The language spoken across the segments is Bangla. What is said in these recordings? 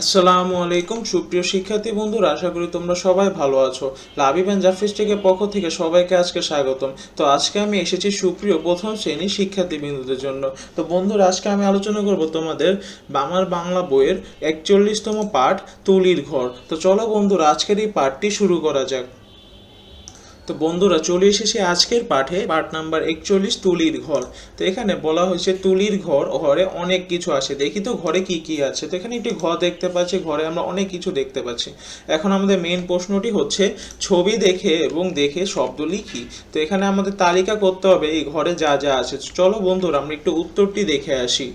আসসালামু আলাইকুম, সুপ্রিয় শিক্ষার্থী বন্ধুরা, আশা করি তোমরা সবাই ভালো আছো। লাবিব অ্যান্ড পক্ষ থেকে সবাইকে আজকে স্বাগতম। তো আজকে আমি এসেছি সুপ্রিয় প্রথম শ্রেণির শিক্ষার্থী বিন্দুদের জন্য। তো বন্ধুরা, আজকে আমি আলোচনা করব তোমাদের আমার বাংলা বইয়ের একচল্লিশতম পাঠ, তুলির ঘর। তো চলো বন্ধুরা, আজকের এই পাঠটি শুরু করা যাক। তো বন্ধুরা, চলে এসেছে আজকের পাঠে পাঠ নাম্বার একচল্লিশ, তুলির ঘর। তো এখানে বলা হয়েছে তুলির ঘর, ঘরে অনেক কিছু আছে। দেখি তো ঘরে কি কি আছে। তো এখানে একটি ঘর দেখতে পাচ্ছি, ঘরে আমরা অনেক কিছু দেখতে পাচ্ছি। এখন আমাদের মেন প্রশ্নটি হচ্ছে, ছবি দেখে এবং দেখে শব্দ লিখি। তো এখানে আমাদের তালিকা করতে হবে, এই ঘরে যা যা আছে। চলো বন্ধুরা, আমরা একটু উত্তরটি দেখে আসি।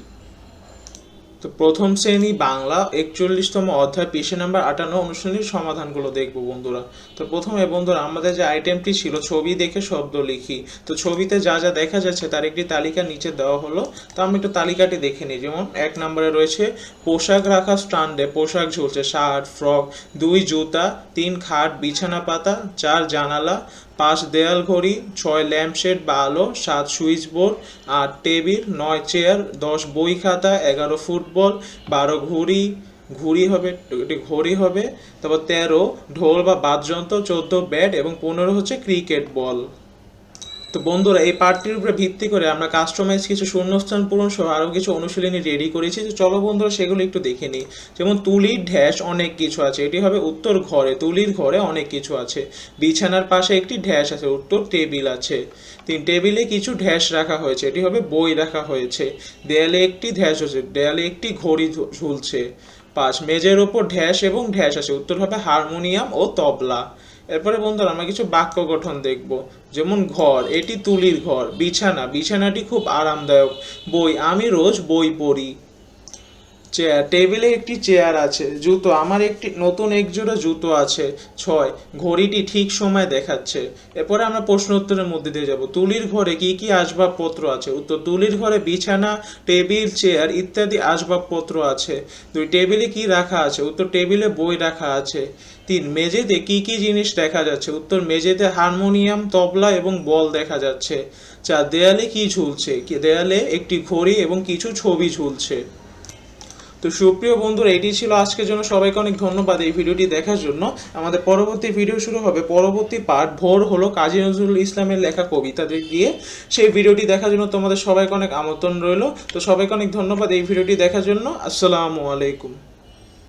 তো প্রথম শ্রেণি বাংলা একচল্লিশতম অধ্যায় পৃষ্ঠা নাম্বার আটান্ন অনুশ্রেণীর সমাধানগুলো দেখব বন্ধুরা। তো প্রথমে বন্ধুরা, আমাদের যে আইটেমটি ছিল, ছবি দেখে শব্দ লিখি। তো ছবিতে যা যা দেখা যাচ্ছে তার একটি তালিকা নিচে দেওয়া হলো। তো আমরা একটু তালিকাটি দেখে নিই। যেমন, এক নম্বরে রয়েছে, পোশাক রাখা স্ট্যান্ডে পোশাক ঝুলছে, শার্ট, ফ্রক, দুই জুতা, তিন খাট, বিছানা পাতা, চার জানালা পাঁচ দেয়াল ঘড়ি, ছয় ল্যাম্পশেড বা আলো সাত সুইচ বোর্ড আট টেবিল নয় চেয়ার দশ বই খাতা, এগারো ফুটবল বারো ঘড়ি, ঘুড়ি হবে, একটি ঘড়ি হবে, তারপর তেরো ঢোল বা বাদ্যযন্ত্র, চোদ্দ ব্যাট এবং পনেরো হচ্ছে ক্রিকেট বল তো বন্ধুরা, এই পার্টটির উপরে ভিত্তি করে আমরা কাস্টমাইজ কিছু শূন্যস্থান পূরণ সহ আরও কিছু অনুশীলনী রেডি করেছি। তো চলো বন্ধুরা, সেগুলো একটু দেখে নিই। যেমন তুলির ঢ্যাস অনেক কিছু আছে। এটি হবে উত্তর ঘরে, তুলির ঘরে অনেক কিছু আছে। বিছানার পাশে একটি ঢ্যাস আছে, উত্তর টেবিল আছে। তিন টেবিলে কিছু ঢ্যাস রাখা হয়েছে, এটি হবে বই রাখা হয়েছে। দেয়ালে একটি ঢ্যাস আছে, দেয়ালে একটি ঘড়ি ঝুলছে। পাঁচ মেজের ওপর ঢ্যাস এবং ঢ্যাস আছে, উত্তর হবে হারমোনিয়াম ও তবলা। এরপরে বন্ধুরা আমরা কিছু বাক্য গঠন দেখব। যেমন ঘর, এটি তুলির ঘর, বিছানা, বিছানাটি খুব আরামদায়ক। বই, আমি রোজ বই পড়ি। চেয়ার টেবিলে একটি চেয়ার আছে, জুতো। আমার একটি নতুন একজোড়া জুতো আছে, ছয়। ঘড়িটি ঠিক সময় দেখাচ্ছে। এরপরে আমরা প্রশ্ন উত্তরের মধ্যে দিয়ে যাব। তুলির ঘরে কি কি আসবাবপত্র আছে? উত্তর, তুলির ঘরে বিছানা টেবিল চেয়ার ইত্যাদি আসবাবপত্র আছে। দুই টেবিলে কি রাখা আছে? উত্তর টেবিলে বই রাখা আছে। তিন, মেঝেতে কি কি জিনিস দেখা যাচ্ছে? উত্তর, মেঝেতে হারমোনিয়াম, তবলা এবং বল দেখা যাচ্ছে। চার, দেয়ালে কি ঝুলছে? দেয়ালে একটি ঘড়ি এবং কিছু ছবি ঝুলছে। তো সুপ্রিয় বন্ধুরা, এটি ছিল আজকের জন্য। সবাইকে অনেক ধন্যবাদ এই ভিডিওটি দেখার জন্য। আমাদের পরবর্তী ভিডিও শুরু হবে। পরবর্তী পার্ট ভোর হলো কাজী নজরুল ইসলামের লেখা কবিতাদের দিয়ে। সেই ভিডিওটি দেখার জন্য তোমাদের সবাইকে অনেক আমন্ত্রণ রইল। তো সবাইকে অনেক ধন্যবাদ এই ভিডিওটি দেখার জন্য। আসসালামু আলাইকুম।